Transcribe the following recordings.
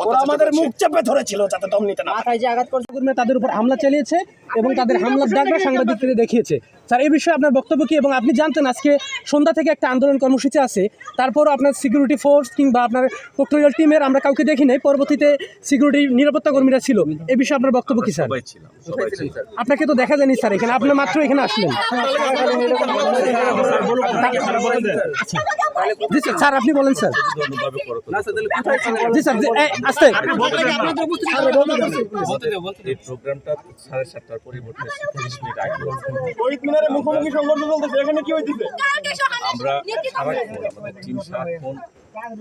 ওরা আমাদের মুখ চেপে ধরেছিল যাতে দম নিতে না মাথায় যে আঘাত করছে কর্মীরা তাদের উপর হামলা চালিয়েছে এবং তাদের হামলার দাগরা সাংবাদিকদের দেখিয়েছে। স্যার এই বিষয়ে আপনার বক্তব্য কি? এবং আপনি জানতেন আজকে সন্ধ্যা থেকে একটা আন্দোলন কর্মসূচি আছে। তারপরও আপনার সিকিউরিটি ফোর্স কিংবা আপনার পেট্রোলিয়াল টিমের আমরা কাউকে দেখি নাই। পরবর্তীতে সিকিউরিটি নিরাপত্তা কর্মীরা ছিল। এই বিষয়ে আপনার বক্তব্য কি স্যার? আপনাকে তো দেখা যায়নি স্যার। এখানে আপনি মাত্র এখানে আসলেন। জি স্যার স্যার আপনি বলেন স্যার। করো তো। জি স্যার জি, এই, প্রোগ্রামটা সাড়ে সাতটার পরিবর্তে তিরিশ মিনিট আগে হচ্ছে। শহীদ মিনারে মুখোমুখি সংঘর্ষ চলতেছে এখানে কি হইতেছে? আমরা সারাক্ষণ আমাদের টিম সারাক্ষণ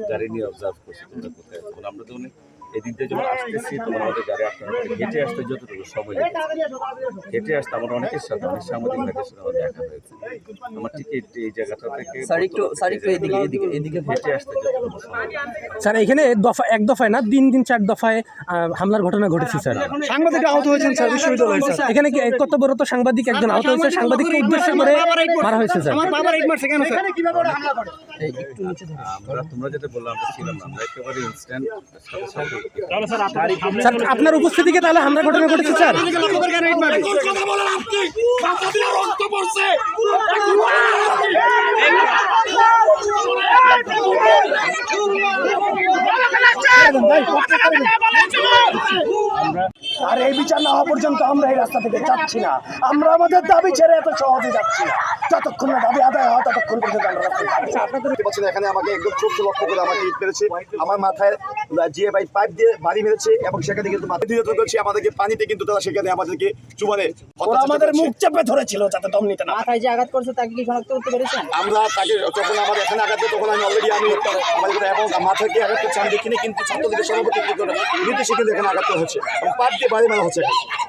গাড়ি নিয়ে অবজার্ভ করছি তোমরা কোথায় আছো। এদিক দিয়ে যখন আসতেছি তখন আমাদের গাড়ি আপনার হেঁটে আসতে যতটুকু সময় লেগেছে। হেঁটে আসতে আমার অনেকের সাথে অনেক সাংবাদিক ভাইদের সাথে আমার দেখা হয়েছে। আমার ঠিক এই জায়গাটা থেকে স্যার একটু এদিকে এদিকে এদিকে হেঁটে আসতে যতটুকু স্যার এখানে দফা এক দফায় না তিন দিন চার দফায় হামলার ঘটনা ঘটেছে স্যার। সাংবাদিক আহত হয়েছেন স্যার বিশ্ববিদ্যালয়ে এখানে কি কর্তব্যরত সাংবাদিক একজন আহত হয়েছে সাংবাদিককে উদ্দেশ্য করে মারা হয়েছে স্যার। আমার বাবার ইট মারছে কেন স্যার। কীভাবে ওরা হামলা করে? এই একটু নিচে ধরুন। আমরা তোমরা যেটা বললাম আমরা ছিলাম আমরা একেবারে ইনস্ট্যান্ট সাথে সাথে স্যার আপনার উপস্থিতিকে তাহলে হামলা ঘটনা ঘটেছে স্যার। আর এই বিচার না হওয়া পর্যন্ত আমরা এই রাস্তা থেকে যাচ্ছি না। আমরা আমাদের দাবি ছেড়ে এত সহজে যাচ্ছি না। যতক্ষণ না দাবি আদায় হয় ততক্ষণ পর্যন্ত আমরা পাচ্ছেন এখানে আমাকে একদম চোখ লক্ষ্য করে আমাকে ইট মেরেছে? আমার মাথায় জিএ বাই পাইপ দিয়ে বাড়ি মেরেছে এবং সেখানে কিন্তু মাথা দিয়ে করছে আমাদেরকে পানিতে কিন্তু তারা সেখানে আমাদেরকে চুবানে ওরা আমাদের মুখ চেপে ধরেছিল যাতে দম নিতে না পারে। মাথায় যে আঘাত করছে তাকে কি শনাক্ত করতে পেরেছেন? আমরা তাকে যখন আমার এখানে আঘাত দেয়, তখন আমি অলরেডি আমি আমাদের এবং মাথাকে আঘাত করছি আমি দেখিনি কিন্তু ছাত্রলীগের সভাপতি কি করে নির্দেশে কিন্তু এখানে আঘাত হচ্ছে। এবং পাইপ দিয়ে বাড়ি মারা হচ্ছে এখানে।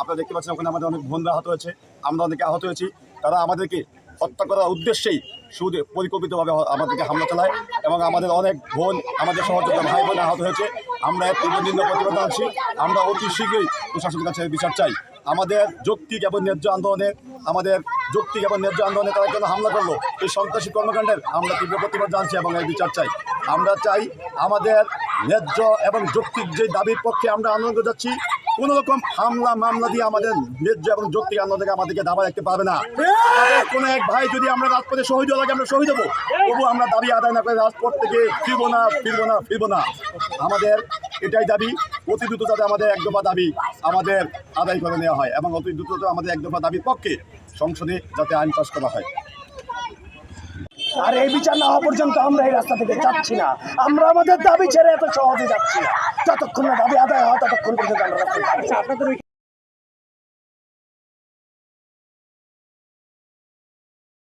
আপনারা দেখতে পাচ্ছেন ওখানে আমাদের অনেক বোনরা আহত হয়েছে, আমরা অনেকে আহত হয়েছি। তারা আমাদেরকে হত্যা করার উদ্দেশ্যেই শুধু পরিকল্পিতভাবে আমাদেরকে হামলা চালায় এবং আমাদের অনেক বোন, আমাদের সহযোগিতা ভাই বোন আহত হয়েছে। আমরা তীব্র নিন্দা প্রতিবাদ আছি আমরা অতি শীঘ্রই প্রশাসনের কাছে বিচার চাই। আমাদের যৌক্তিক এবং ন্যায্য আন্দোলনে, আমাদের যৌক্তিক এবং ন্যায্য আন্দোলনে তারা কেন হামলা করল? এই সন্ত্রাসী কর্মকাণ্ডের আমরা তীব্র প্রতিবাদ জানছি এবং এর বিচার চাই। আমরা চাই আমাদের ন্যায্য এবং যৌক্তিক যে দাবির পক্ষে আমরা আন্দোলন করে যাচ্ছি কোনো রকম হামলা, মামলা দিয়ে আমাদের ন্যায্য এবং যৌক্তিক আন্দোলন থেকে আমাদেরকে দাবা রাখতে পারবে না। কোনো এক ভাই যদি আমরা রাজপথে শহীদ হওয়ার আমরা শহীদ হব তবু আমরা দাবি আদায় না করে রাজপথ থেকে ফিরবো না ফিরবো না ফিরবো না। আমাদের এটাই দাবি, অতি দ্রুত যাতে আমাদের এক দফা দাবি আমাদের আদায় করে নেওয়া হয় এবং অতি দ্রুত আমাদের এক দফা দাবির পক্ষে সংসদে যাতে আইন পাস করা হয়। আর এই বিচার না হওয়া পর্যন্ত আমরা এই রাস্তা থেকে যাচ্ছি না আমরা আমাদের দাবি ছেড়ে এত সহজে যাচ্ছি না যতক্ষণ না দাবি আদায় হয়, ততক্ষণ পর্যন্ত আমরা।